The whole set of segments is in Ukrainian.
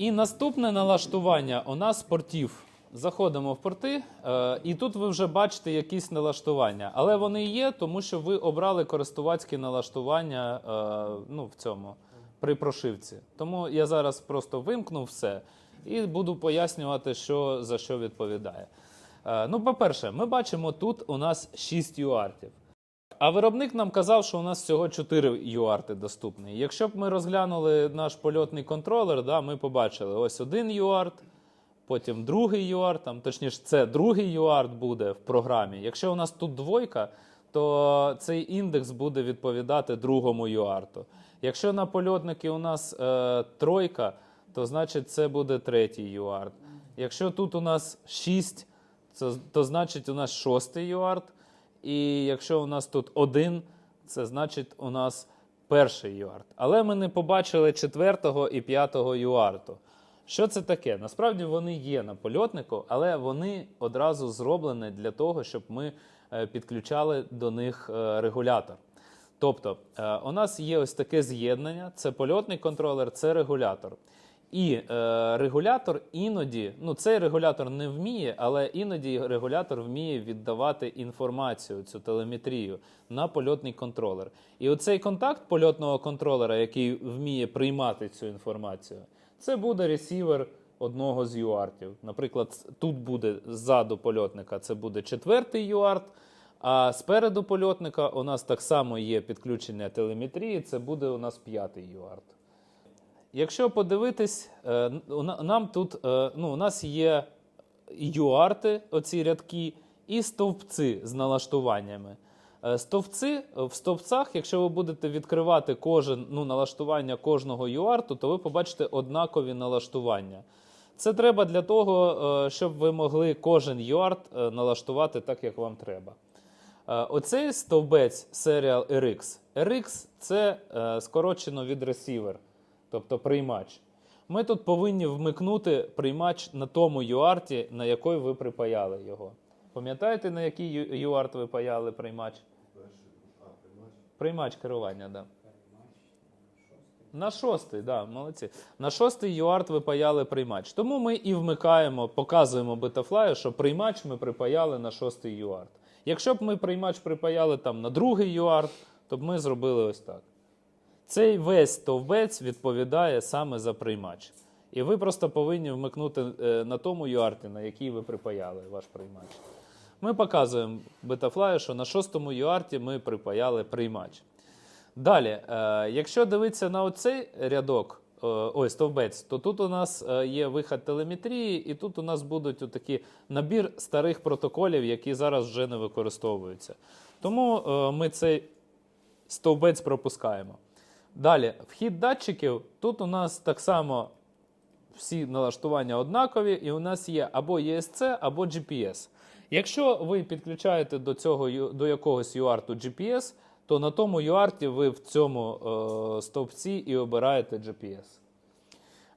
І наступне налаштування у нас портів. Заходимо в порти, е, і тут ви вже бачите якісь налаштування. Але вони є, тому що ви обрали користувацькі налаштування е, ну, в цьому при прошивці. Тому я зараз просто вимкну все і буду пояснювати, що за що відповідає. Е, Ну, по-перше, ми бачимо тут у нас 6 юартів. А виробник нам казав, що у нас всього 4 юарти доступні. Якщо б ми розглянули наш польотний контролер, да, ми побачили ось один юарт, потім другий юарт, там, точніше, це другий юарт буде в програмі. Якщо у нас тут двойка, то цей індекс буде відповідати другому юарту. Якщо на польотники у нас е, тройка, то значить це буде третій юарт. Якщо тут у нас 6, це, то значить у нас шостий юарт. І якщо у нас тут один, це значить у нас перший юарт. Але ми не побачили четвертого і п'ятого юарту. Що це таке? Насправді вони є на польотнику, але вони одразу зроблені для того, щоб ми е, підключали до них е, регулятор. Тобто, е, у нас є ось таке з'єднання: це польотний контролер, це регулятор. І е, регулятор іноді, ну цей регулятор не вміє, але іноді регулятор вміє віддавати інформацію, цю телеметрію на польотний контролер. І оцей контакт польотного контролера, який вміє приймати цю інформацію, це буде ресівер одного з юартів. Наприклад, тут буде ззаду польотника, це буде четвертий юарт. А спереду польотника у нас так само є підключення телеметрії, це буде у нас п'ятий юарт. Якщо подивитись, е, нам тут е, ну, у нас є юарти, оці рядки, і стовпці з налаштуваннями. Е, Стовпці в стовпцях, якщо ви будете відкривати кожен ну, налаштування кожного юарту, то ви побачите однакові налаштування. Це треба для того, щоб ви могли кожен юарт налаштувати так, як вам треба. Оцей стовбець Serial RX. RX це скорочено від receiver, тобто приймач. Ми тут повинні вмикнути приймач на тому юарті, на який ви припаяли його. Пам'ятаєте, на який юарт ви паяли приймач? Приймач керування, так. Да. На шостий, да, молодці. На шостий юарт ви паяли приймач. Тому ми і вмикаємо, показуємо бетафлаю, що приймач ми припаяли на шостий юарт. Якщо б ми приймач припаяли там на другий юарт, то б ми зробили ось так. Цей весь стовбець відповідає саме за приймач. І ви просто повинні вмикнути е, на тому юарті, на який ви припаяли ваш приймач. Ми показуємо бетафлаю, що на шостому юарті ми припаяли приймач. Далі, е, якщо дивитися на оцей рядок, е, ой, стовбець, то тут у нас є вихід телеметрії, і тут у нас будуть отакі набір старих протоколів, які зараз вже не використовуються. Тому ми цей стовбець пропускаємо. Далі, вхід датчиків. Тут у нас так само всі налаштування однакові, і у нас є або ESC, або GPS. Якщо ви підключаєте до цього до якогось UART GPS, то на тому UART ви в цьому е, стовпці і обираєте GPS.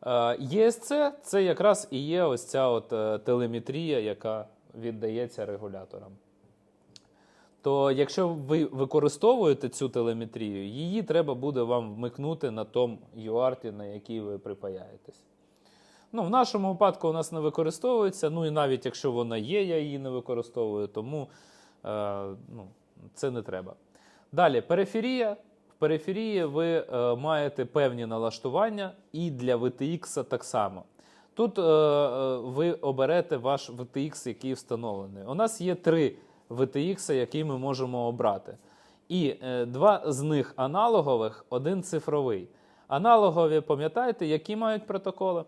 Е, ESC це якраз і є ось ця от е, телеметрія, яка віддається регуляторам. То якщо ви використовуєте цю телеметрію, її треба буде вам вмикнути на тому UART, на який ви припаяєтесь. Ну, в нашому випадку у нас не використовується. Ну і навіть якщо вона є, я її не використовую, тому е, ну, це не треба. Далі, периферія. В периферії ви е, маєте певні налаштування, і для VTX так само. Тут е, е, ви оберете ваш VTX, який встановлений. У нас є три VTX, які ми можемо обрати. І е, два з них аналогових, один цифровий. Аналогові, пам'ятаєте, які мають протоколи?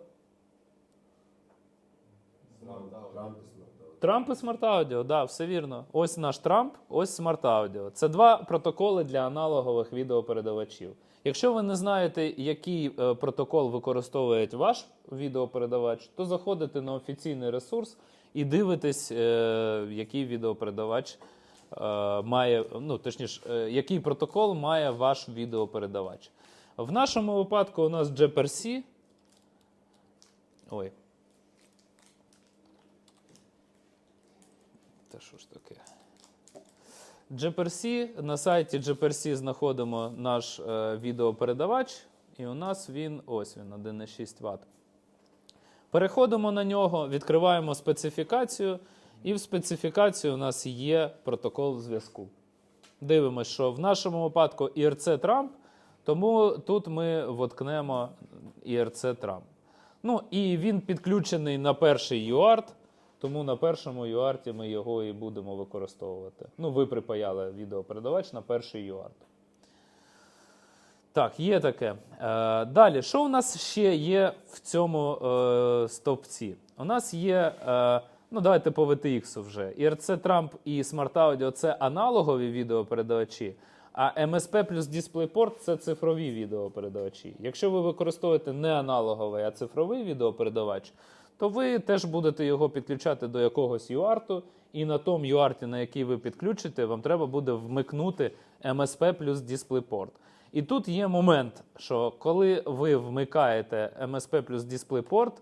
Трамп і Smart Audio, да, все вірно. Ось наш Трамп, ось Smart Audio. Це два протоколи для аналогових відеопередавачів. Якщо ви не знаєте, який е, протокол використовує ваш відеопередавач, то заходите на офіційний ресурс і дивитесь, е, який відеопередавач е, має, ну точніше, е, який протокол має ваш відеопередавач. В нашому випадку у нас GPRC. Ой. Та що ж таке? GPRC. На сайті GPRC знаходимо наш е, відеопередавач, і у нас він ось він 1,6 Вт. Переходимо на нього, відкриваємо специфікацію, і в специфікації у нас є протокол зв'язку. Дивимося, що в нашому випадку IRC Trump, тому тут ми воткнемо IRC Trump. Ну і він підключений на перший UART, тому на першому UART ми його і будемо використовувати. Ну, ви припаяли відеопередавач на перший UART. Так, є таке. Е, далі, що у нас ще є в цьому е, стовпці? У нас є, е, ну давайте по VTX вже. IRC Trump і Smart Audio це аналогові відеопередавачі, а MSP плюс DisplayPort це цифрові відеопередавачі. Якщо ви використовуєте не аналоговий, а цифровий відеопередавач, то ви теж будете його підключати до якогось UART, і на тому UART, на який ви підключите, вам треба буде вмикнути MSP плюс DisplayPort. І тут є момент, що коли ви вмикаєте MSP плюс DisplayPort,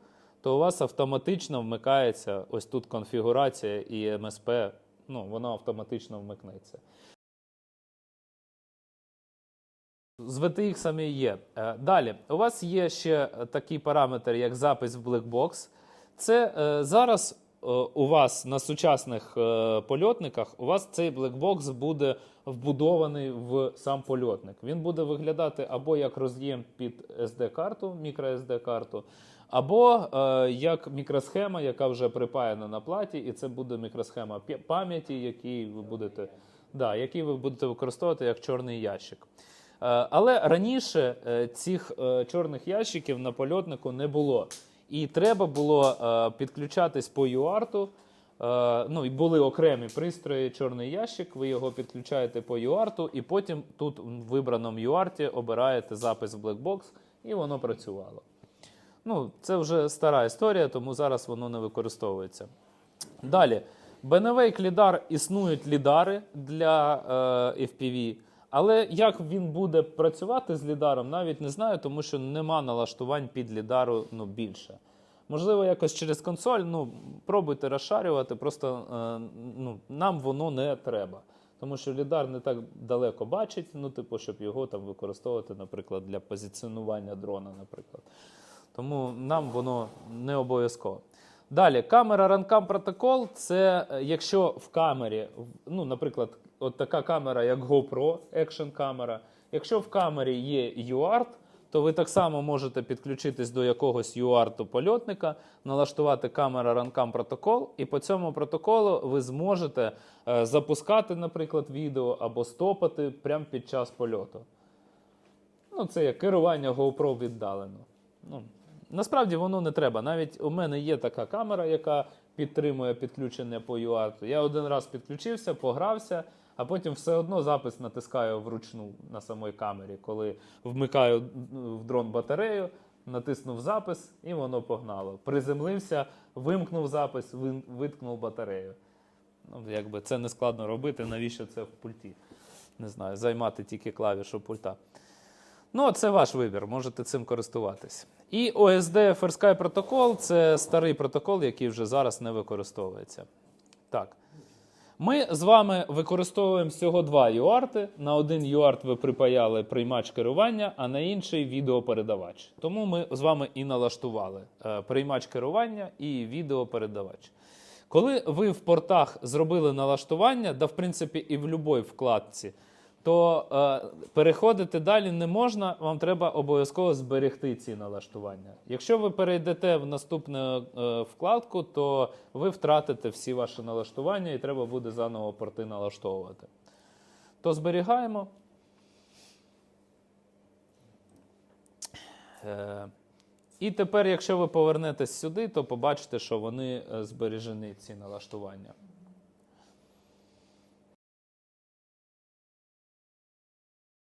то у вас автоматично вмикається ось тут конфігурація і MSP, ну, воно автоматично вмикнеться. З VTX є. Е, Далі, у вас є ще такий параметр, як запис в Blackbox. Це е, зараз у вас на сучасних е, польотниках у вас цей блекбокс буде вбудований в сам польотник. Він буде виглядати або як роз'єм під SD-карту, microSD-карту, або е, як мікросхема, яка вже припаяна на платі, і це буде мікросхема пам'яті, який ви будете, да, який ви будете використовувати як чорний ящик. Е, Але раніше е, цих е, чорних ящиків на польотнику не було. І треба було е, підключатись по UART. Е, Ну, і були окремі пристрої, чорний ящик, ви його підключаєте по UART, і потім тут в вибраному UART обираєте запис в Blackbox, і воно працювало. Ну, це вже стара історія, тому зараз воно не використовується. Далі. І LiDAR існують лідари для е, FPV, але як він буде працювати з лідаром, навіть не знаю, тому що нема налаштувань під лідару ну, більше. Можливо, якось через консоль, ну, пробуйте розшарювати, просто е, ну, нам воно не треба. Тому що лідар не так далеко бачить, ну, типу, щоб його там використовувати, наприклад, для позиціонування дрона, наприклад. Тому нам воно не обов'язково. Далі, камера Runcam протокол це е, якщо в камері, ну, наприклад, от така камера, як GoPro, екшн камера. Якщо в камері є UART, то ви так само можете підключитись до якогось UART польотника, налаштувати камера Runcam протокол, і по цьому протоколу ви зможете е, запускати, наприклад, відео або стопати прямо під час польоту. Ну, це як керування GoPro віддалено. Ну, насправді воно не треба. Навіть у мене є така камера, яка підтримує підключення по UART. Я один раз підключився, погрався, а потім все одно запис натискаю вручну на самій камері, коли вмикаю в дрон батарею, натиснув запис і воно погнало. Приземлився, вимкнув запис, виткнув батарею. Ну, якби це не складно робити, навіщо це в пульті? Не знаю, займати тільки клавішу пульта. Ну, це ваш вибір, можете цим користуватись. І OSD FRSky протокол це старий протокол, який вже зараз не використовується. Так. Ми з вами використовуємо всього два юарти. На один юарт ви припаяли приймач керування, а на інший відеопередавач. Тому ми з вами і налаштували е, приймач керування і відеопередавач. Коли ви в портах зробили налаштування, да в принципі і в будь-якій вкладці, то е, переходити далі не можна, вам треба обов'язково зберегти ці налаштування. Якщо ви перейдете в наступну е, вкладку, то ви втратите всі ваші налаштування і треба буде заново порти налаштовувати. То зберігаємо. Е, і тепер, якщо ви повернетесь сюди, то побачите, що вони е, збережені, ці налаштування.